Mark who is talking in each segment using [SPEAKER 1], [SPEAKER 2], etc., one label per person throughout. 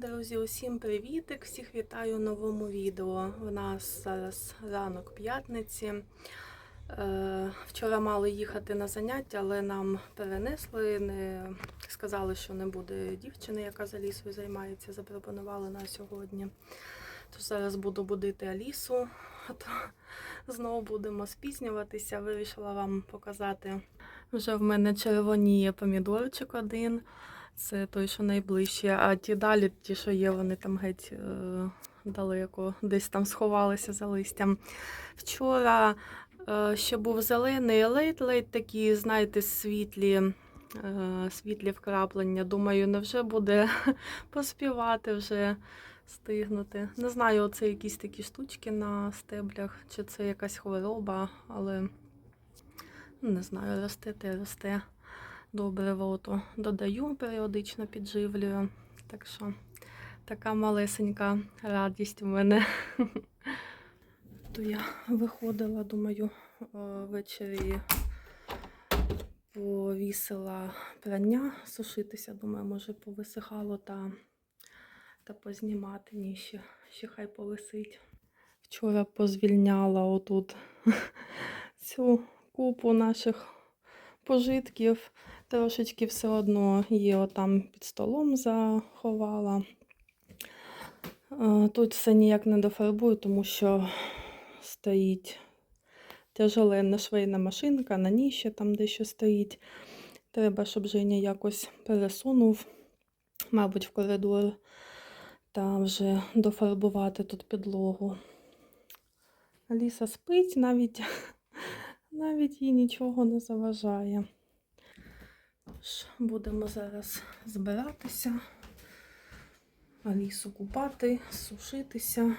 [SPEAKER 1] Друзі, усім привітик! Всіх вітаю в новому відео. У нас зараз ранок п'ятниці. Е, Вчора мали їхати на заняття, але нам перенесли. Не сказали, що не буде дівчини, яка за лісою займається. Запропонували на сьогодні. Тож зараз буду будити Алісу, а то знову будемо спізнюватися. Вирішила вам показати. Вже в мене червоніє помідорчик один. Це той, що найближче. А ті далі, ті, що є, вони там геть е, далеко, десь там сховалися за листям. Вчора е, ще був зелений лейт-лейт такі, знаєте, світлі, е, світлі вкраплення. Думаю, невже буде поспівати вже стигнути. Не знаю, оце якісь такі штучки на стеблях, чи це якась хвороба, але не знаю, росте те росте добре ото додаю, періодично підживлюю. Так що така малесенька радість у мене. То я виходила, думаю, ввечері повісила прання сушитися. Думаю, може повисихало та, та познімати. Ні, ще, ще хай повисить. Вчора позвільняла отут цю купу наших пожитків. Трошечки все одно є отам під столом заховала. Е, Тут все ніяк не дофарбую, тому що стоїть тяжеленна швейна машинка, на ній ще там дещо стоїть. Треба, щоб Женя якось пересунув, мабуть, в коридор та вже дофарбувати тут підлогу. Аліса спить, навіть, навіть їй нічого не заважає. Будемо зараз збиратися, Алісу купати, сушитися.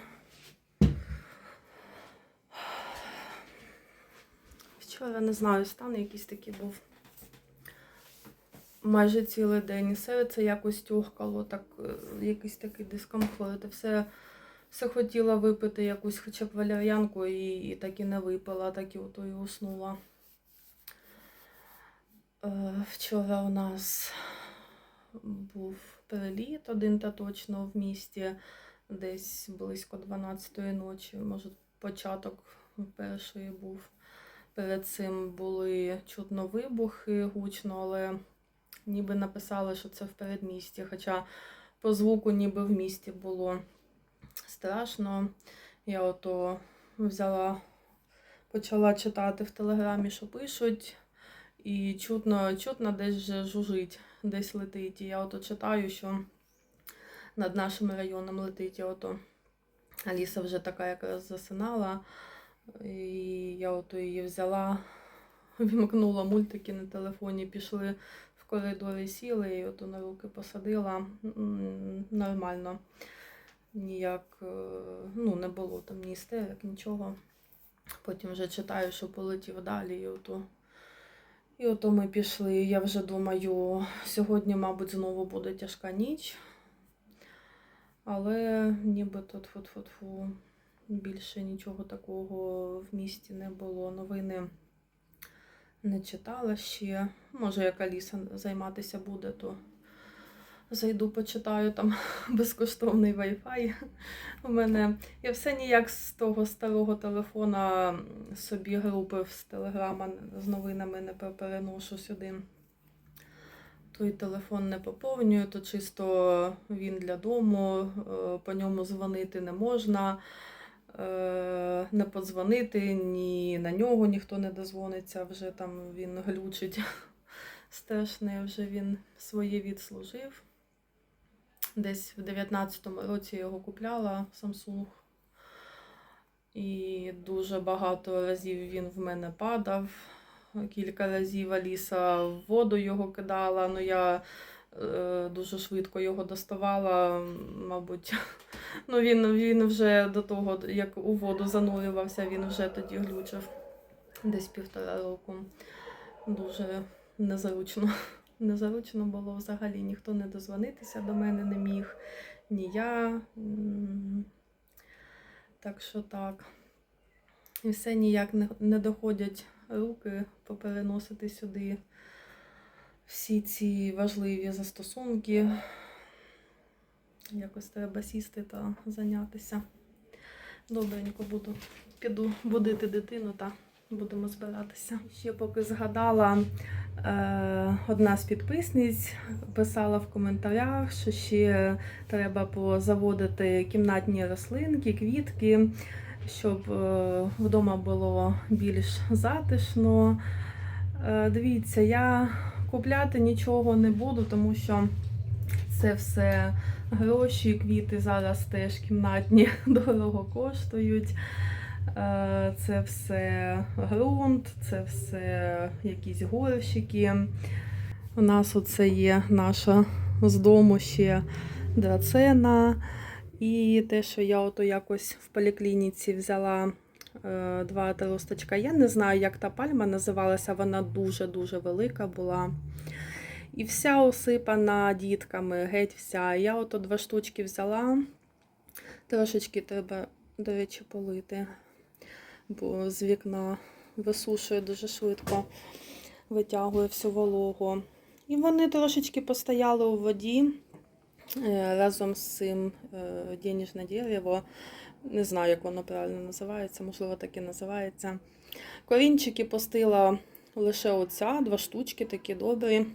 [SPEAKER 1] Вчора не знаю, стан якийсь такий був. Майже цілий день. Серце якось тюхкало, так, е, якийсь такий дискомфорт. Все, все хотіла випити якусь хоча б валер'янку і, і так і не випила, так і ото і уснула. Е, Вчора у нас був переліт один та точно в місті, десь близько 12-ї ночі, може початок першої був. Перед цим були чутно вибухи гучно, але ніби написали, що це в передмісті. Хоча по звуку ніби в місті було страшно. Я ото взяла, почала читати в телеграмі, що пишуть. І чутно, чутно десь вже жужить, десь летить. І я ото читаю, що над нашим районом летить. І ото Аліса вже така якраз засинала. І я ото її взяла, вімкнула мультики на телефоні, пішли в коридорі, сіли, і ото на руки посадила. Нормально. Ніяк е, ну, не було там ні істерик, нічого. Потім вже читаю, що полетів далі, і ото і ото ми пішли. Я вже думаю, сьогодні, мабуть, знову буде тяжка ніч. Але ніби тут фу-фу-фу, більше нічого такого в місті не було. Новини не читала ще. Може, як Аліса займатися буде, то зайду, почитаю там безкоштовний Wi-Fi. У мене я все ніяк з того старого телефона собі групи з телеграма з новинами не переношу сюди. Той телефон не поповнюю, то чисто він для дому, е, по ньому дзвонити не можна, е, не подзвонити, ні на нього ніхто не дозвониться, вже там він глючить. Страшний вже він своє відслужив. Десь в 19-му році його купляла Samsung. І дуже багато разів він в мене падав. Кілька разів Аліса в воду його кидала. Ну я е, дуже швидко його доставала, мабуть. Ну він, він вже до того, як у воду занурювався, він вже тоді глючив десь півтора року. Дуже незручно. Незручно було взагалі, ніхто не дозвонитися до мене не міг, ні я. Так що так. І все ніяк не, доходять руки попереносити сюди всі ці важливі застосунки. Якось треба сісти та зайнятися. Добренько буду. Піду будити дитину та будемо збиратися. Ще поки згадала, одна з підписниць писала в коментарях, що ще треба позаводити кімнатні рослинки, квітки, щоб е, вдома було більш затишно. Е, дивіться, я купляти нічого не буду, тому що це все гроші, квіти зараз теж кімнатні дорого коштують. Е, Це все ґрунт, це все якісь горщики. У нас оце є наша з дому ще драцена. І те, що я ото якось в поліклініці взяла е, два тросточка. Я не знаю, як та пальма називалася, вона дуже-дуже велика була. І вся осипана дітками, геть вся. Я ото два штучки взяла. Трошечки треба, до речі, полити, бо з вікна висушує дуже швидко, витягує всю вологу. І вони трошечки постояли у воді е, разом з цим е, денежне дерево. Не знаю, як воно правильно називається, можливо, так і називається. Корінчики постила лише оця, два штучки такі добрі.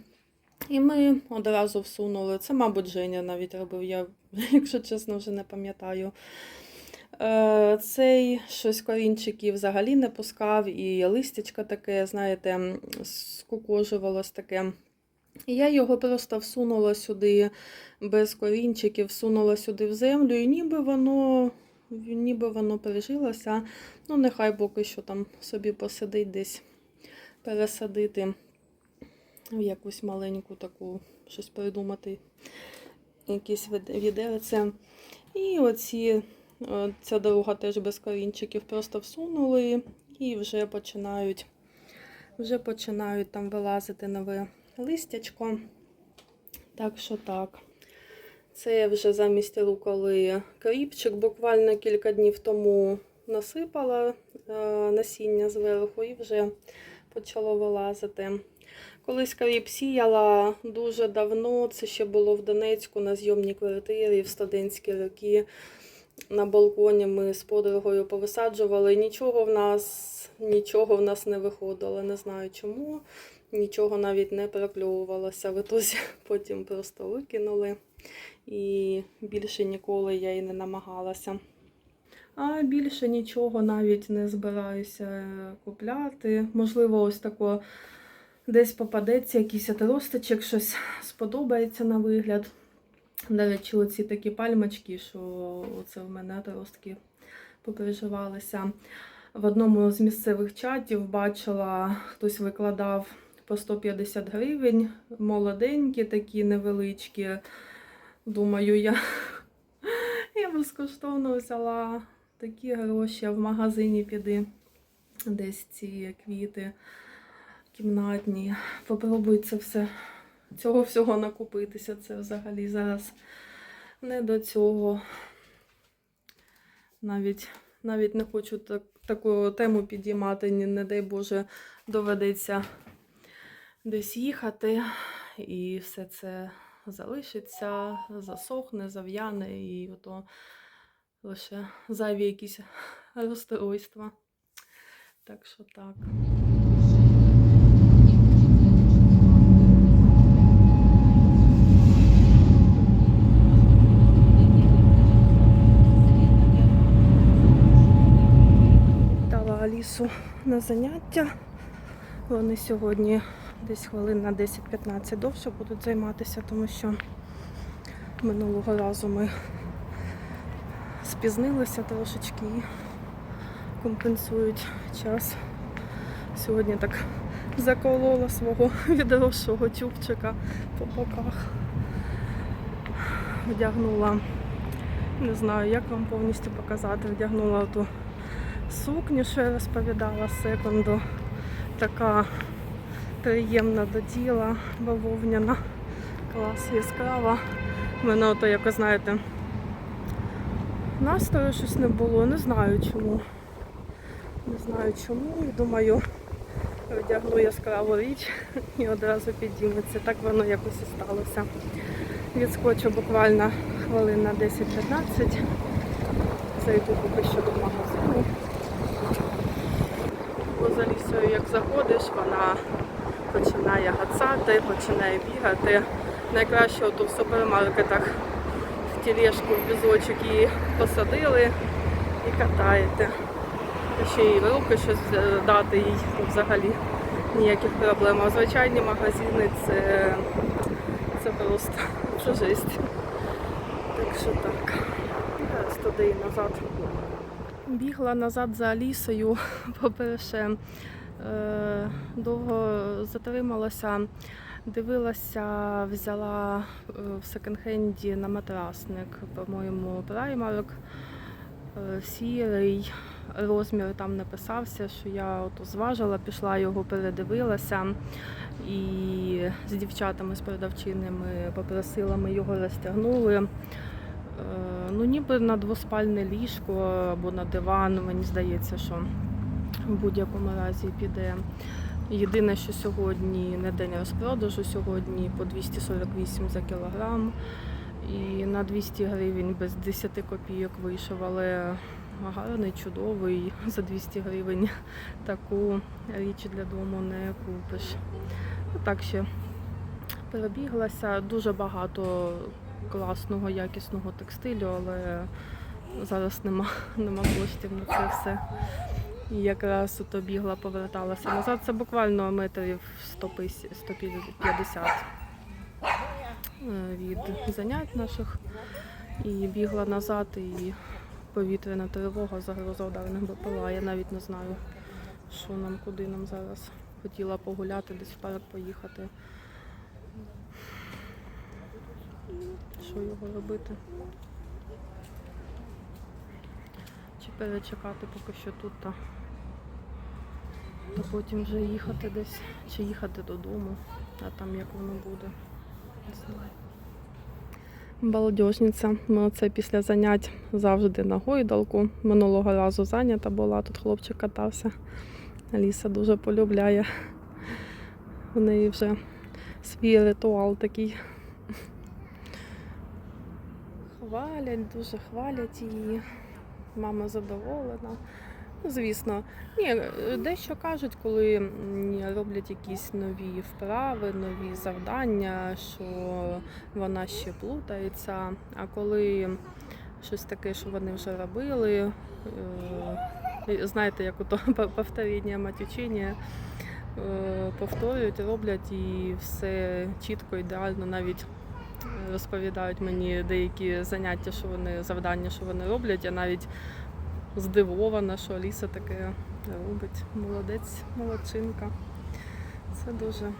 [SPEAKER 1] І ми одразу всунули. Це, мабуть, Женя навіть робив, я, якщо чесно, вже не пам'ятаю. Е, Цей щось корінчиків взагалі не пускав, і листячко таке, знаєте, скукожувалось таке. І я його просто всунула сюди без корінчиків, всунула сюди в землю, і ніби воно, ніби воно пережилося. Ну, нехай поки що там собі посидить десь пересадити в якусь маленьку таку щось придумати, якісь від- відерце. І оці, ця дорога теж без корінчиків просто всунули і вже починають, вже починають там вилазити нове листячко. Так що так. Це вже замість руколи кріпчик буквально кілька днів тому насипала е, насіння зверху і вже почало вилазити. Колись каріп сіяла дуже давно, це ще було в Донецьку на зйомній квартирі в студентські роки. На балконі ми з подругою повисаджували. Нічого в нас, нічого в нас не виходило. Не знаю чому. Нічого навіть не прокльовувалося. В ітозі потім просто викинули. І більше ніколи я і не намагалася. А більше нічого навіть не збираюся купляти. Можливо, ось тако десь попадеться якийсь отросточок, щось сподобається на вигляд. Речі, оці такі пальмочки, що це в мене отростки попереживалися. В одному з місцевих чатів бачила, хтось викладав по 150 гривень, молоденькі, такі невеличкі. Думаю, я, я безкоштовно взяла такі гроші, а в магазині піди десь ці квіти кімнатні. Попробуй це все, цього всього накупитися. Це взагалі зараз не до цього. Навіть, навіть не хочу так, таку тему підіймати, ні, не дай Боже, доведеться десь їхати, і все це залишиться, засохне, зав'яне, і ото лише зайві якісь розстройства. Так що так. Дала Алісу на заняття. Вони сьогодні десь хвилин на 10-15 довше будуть займатися, тому що минулого разу ми спізнилися трошечки і компенсують час. Сьогодні так заколола свого відросшого тюбчика по боках. Вдягнула, не знаю, як вам повністю показати, вдягнула ту сукню, що я розповідала секунду. Така приємна до тіла, бавовняна, клас яскрава. У мене ото якось, знаєте, настрою щось не було, не знаю чому. Не знаю чому. Думаю, вдягну яскраву річ і одразу підійметься. Так воно якось і сталося. Відскочу буквально хвилин на 10-15. Зайду поки що до магазину. Бо за лісою, як заходиш, вона починає гацати, починає бігати. Найкраще от у супермаркетах в тележку, в візочок її посадили і катаєте. Ще й в руки щось е, дати їй взагалі ніяких проблем. А звичайні магазини це, це просто це жесть. Так що так. Туди і назад. Бігла назад за Алісою, по-перше, е, довго затрималася, дивилася, взяла е, в секонд-хенді на матрасник, по-моєму, Primark, е, сірий. Розмір там написався, що я от зважила, пішла його передивилася і з дівчатами, з продавчинами попросила, ми його розтягнули. Е, Ну, ніби на двоспальне ліжко або на диван, мені здається, що в будь-якому разі піде. Єдине, що сьогодні не день розпродажу, сьогодні по 248 за кілограм. І на 200 гривень без 10 копійок вийшов, але гарний, чудовий. За 200 гривень таку річ для дому не купиш. Так ще перебіглася. Дуже багато класного, якісного текстилю, але зараз нема, нема коштів на це все. І якраз ото бігла, поверталася назад. Це буквально метрів 150 150 е, від занять наших. І бігла назад, і повітряна тривога, загроза ударних БПЛА. Я навіть не знаю, що нам, куди нам зараз. Хотіла погуляти, десь в парк поїхати. Що його робити? Чи перечекати поки що тут, та, потім вже їхати десь, чи їхати додому, а там як воно буде. Не знаю. Балдежниця. Ми оце після занять завжди на гойдалку. Минулого разу зайнята була, тут хлопчик катався. Аліса дуже полюбляє. У неї вже свій ритуал такий. Хвалять, дуже хвалять її. Мама задоволена. Ну, Звісно, ні, дещо кажуть, коли роблять якісь нові вправи, нові завдання, що вона ще плутається. А коли щось таке, що вони вже робили, е, знаєте, як ото повторення матючення, е, повторюють, роблять і все чітко, ідеально, навіть розповідають мені деякі заняття, що вони завдання, що вони роблять. Я навіть здивована, що Аліса таке робить. Молодець, молодчинка. Це дуже,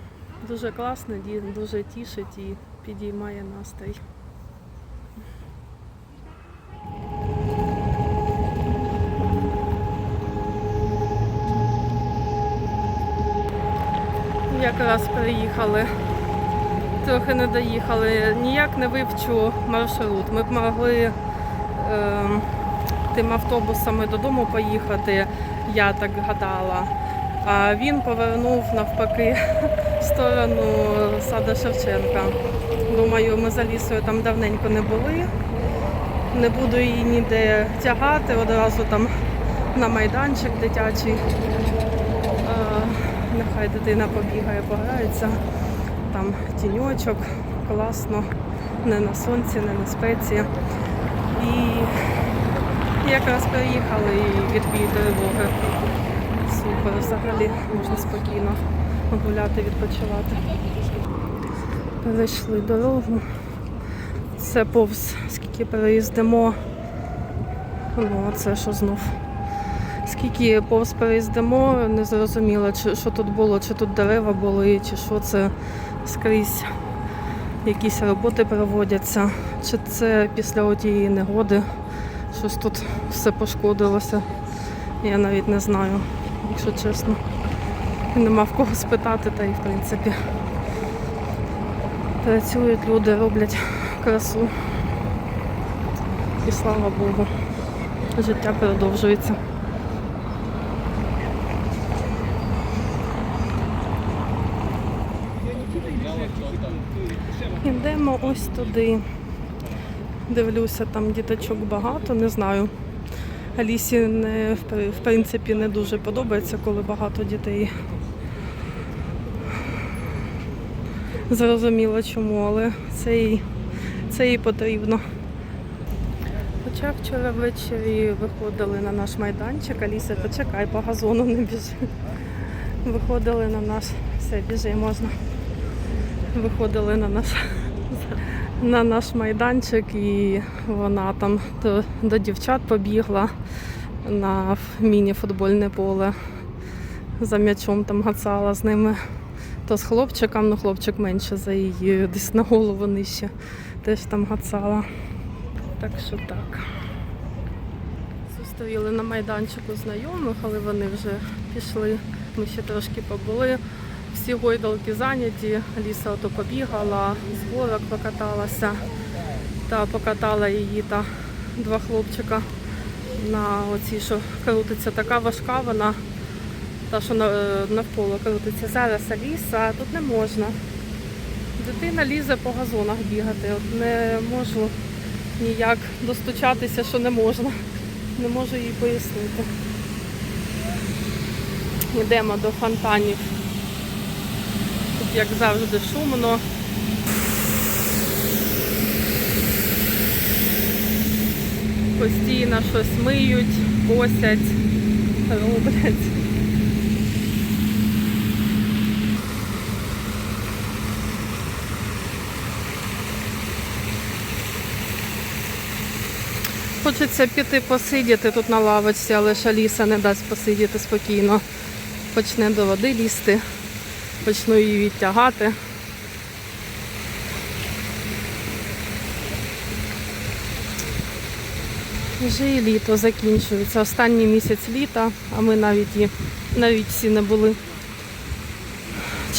[SPEAKER 1] дуже класно, дуже тішить і підіймає настрій. Якраз приїхали. Трохи не доїхали. Ніяк не вивчу маршрут. Ми б могли. ем, тим автобусами додому поїхати, я так гадала. А він повернув навпаки в сторону сада Шевченка. Думаю, ми за лісою там давненько не були. Не буду її ніде тягати, одразу там на майданчик дитячий. Е, Нехай дитина побігає, пограється. Там тіньочок, класно, не на сонці, не на спеці. І Якраз приїхали і відбій тривоги. Супер, взагалі можна спокійно гуляти, відпочивати. Перейшли дорогу. Це повз, скільки переїздимо. Ну, це що знов. Скільки повз переїздимо, не зрозуміло, чи що тут було, чи тут дерева були, чи що це скрізь якісь роботи проводяться, чи це після отієї негоди. Щось тут все пошкодилося. Я навіть не знаю, якщо чесно. Нема в кого спитати, та й в принципі працюють люди, роблять красу. І слава Богу, життя продовжується. Йдемо ось туди. Дивлюся, там діточок багато, не знаю. Алісі не, в принципі не дуже подобається, коли багато дітей. Зрозуміло чому, але це їй, це їй потрібно. Хоча вчора ввечері виходили на наш майданчик, Аліса, почекай, по газону не біжи. Виходили на наш, все, біжи, можна. Виходили на наш, на наш майданчик і вона там до, до дівчат побігла на міні-футбольне поле. За м'ячом там гацала з ними. То з хлопчиком, ну хлопчик менше за її, десь на голову нижче. Теж там гацала. Так що так. Зустріли на майданчику знайомих, але вони вже пішли. Ми ще трошки побули. Всі гойдалки зайняті. Ліса ото побігала, з горок покаталася та покатала її та два хлопчика на оцій, що крутиться. Така важка вона, та що е, навколо крутиться. Зараз Аліса, тут не можна. Дитина лізе по газонах бігати. От не можу ніяк достучатися, що не можна. Не можу їй пояснити. Йдемо до фонтанів. Як завжди, шумно. Постійно щось миють, косять, роблять. Хочеться піти посидіти тут на лавочці, але ж Аліса не дасть посидіти спокійно. Почне до води лізти, почну її відтягати. Вже і літо закінчується. Останній місяць літа, а ми навіть і навіть всі не були.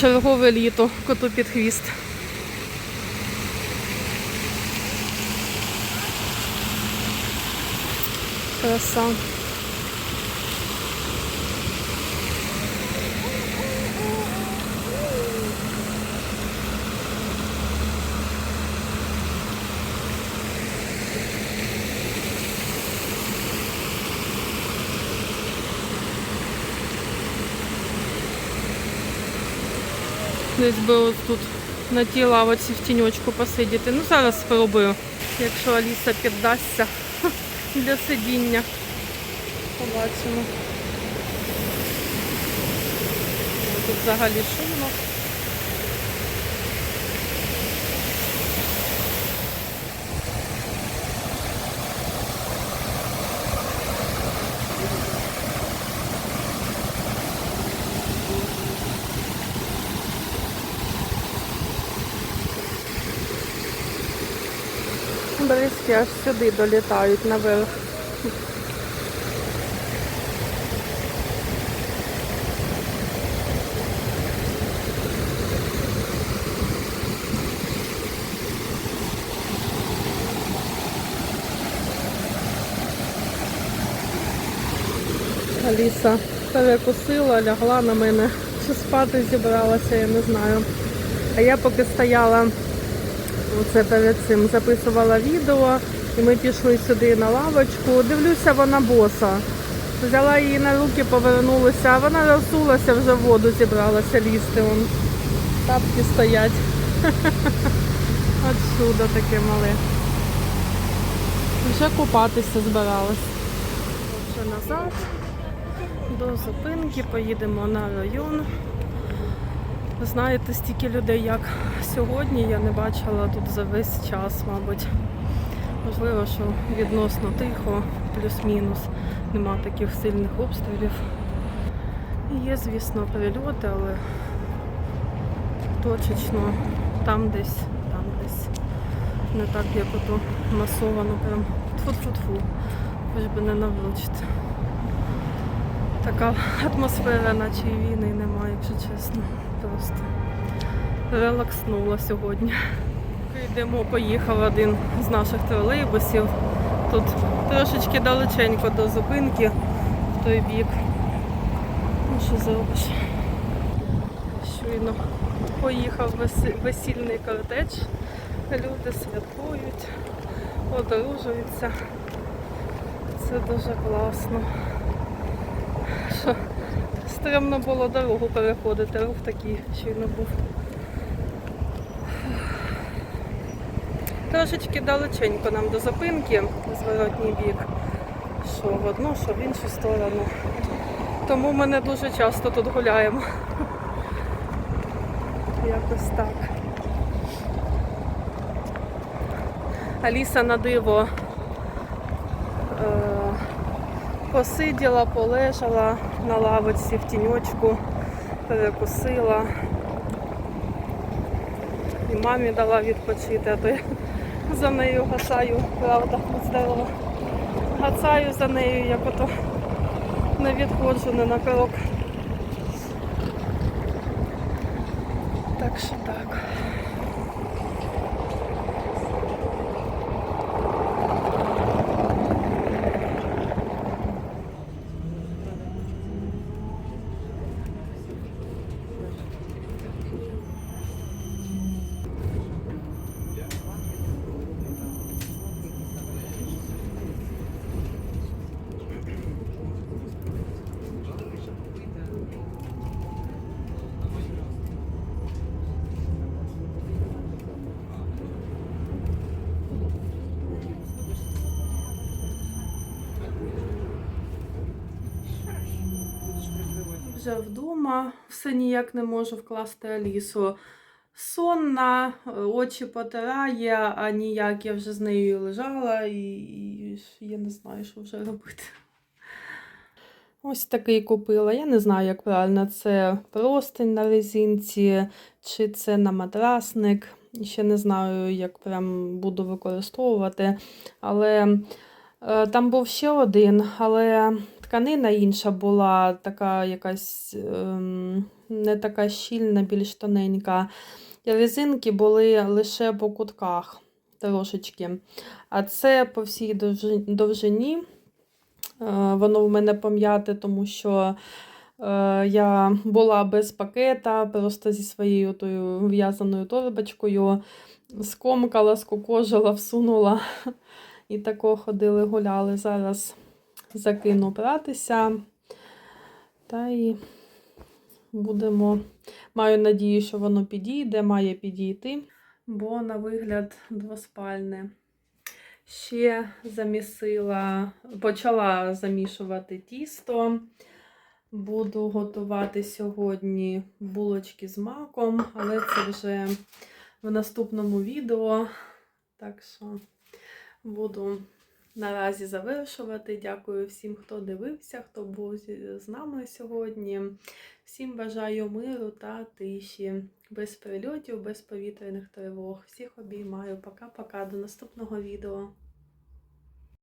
[SPEAKER 1] Чергове літо, коту під хвіст. Краса. Десь би тут на тій лавочці в тіньочку посидіти. Ну зараз спробую, якщо Аліса піддасться для сидіння. Побачимо. Тут взагалі шумно. Бризки аж сюди долітають наверх. Аліса перекусила, лягла на мене. Чи спати зібралася, я не знаю. А я поки стояла оце перед цим, записувала відео, і ми пішли сюди на лавочку. Дивлюся, вона боса. Взяла її на руки, повернулася, а вона розсулася, вже в воду зібралася лізти. Вон. Тапки стоять. От чудо таке мале. Вже купатися збиралась. Вже назад до зупинки, поїдемо на район. Знаєте, стільки людей, як сьогодні, я не бачила тут за весь час, мабуть. Можливо, що відносно тихо, плюс-мінус, нема таких сильних обстрілів. Є, звісно, прильоти, але точечно там десь, там десь. Не так, як ото масовано, прям тфу-тфу-тфу, хоч би не наврочити. Така атмосфера, наче і війни немає, якщо чесно. Просто релакснула сьогодні. Йдемо, поїхав один з наших тролейбусів. Тут трошечки далеченько до зупинки в той бік. Ну що зробиш? Щойно поїхав весільний кортеж. Люди святкують. одружуються. Це дуже класно. Що стремно було дорогу переходити, рух такий щойно був. Трошечки далеченько нам до зупинки, зворотній бік, що в одну, що в іншу сторону. Тому ми не дуже часто тут гуляємо. Якось так. Аліса на диво е, посиділа, полежала на лавочці в тіньочку, перекусила. І мамі дала відпочити, а то я за нею гасаю, правда, здорово. Гацаю за нею, як ото не відходжу не на крок. Так що так. Вже вдома, все ніяк не можу вкласти Алісу. Сонна, е, очі потирає, а ніяк я вже з нею лежала і, і я не знаю, що вже робити. Ось такий купила. Я не знаю, як правильно, це простень на резинці, чи це на матрасник. Ще не знаю, як прям буду використовувати. Але е, там був ще один, але тканина інша була така якась ем, не така щільна, більш тоненька. Резинки були лише по кутках трошечки. А це по всій довжині. Е, Воно в мене пом'яте, тому що е, я була без пакета, просто зі своєю тою в'язаною торбочкою, скомкала, скукожила, всунула. І тако ходили, гуляли. Зараз закину братися. Та й будемо. Маю надію, що воно підійде, має підійти, бо на вигляд двоспальне. Ще замісила, почала замішувати тісто. Буду готувати сьогодні булочки з маком, але це вже в наступному відео. Так що буду наразі завершувати. Дякую всім, хто дивився, хто був з нами сьогодні. Всім бажаю миру та тиші, без прильотів, без повітряних тривог. Всіх обіймаю. Пока-пока. До наступного відео.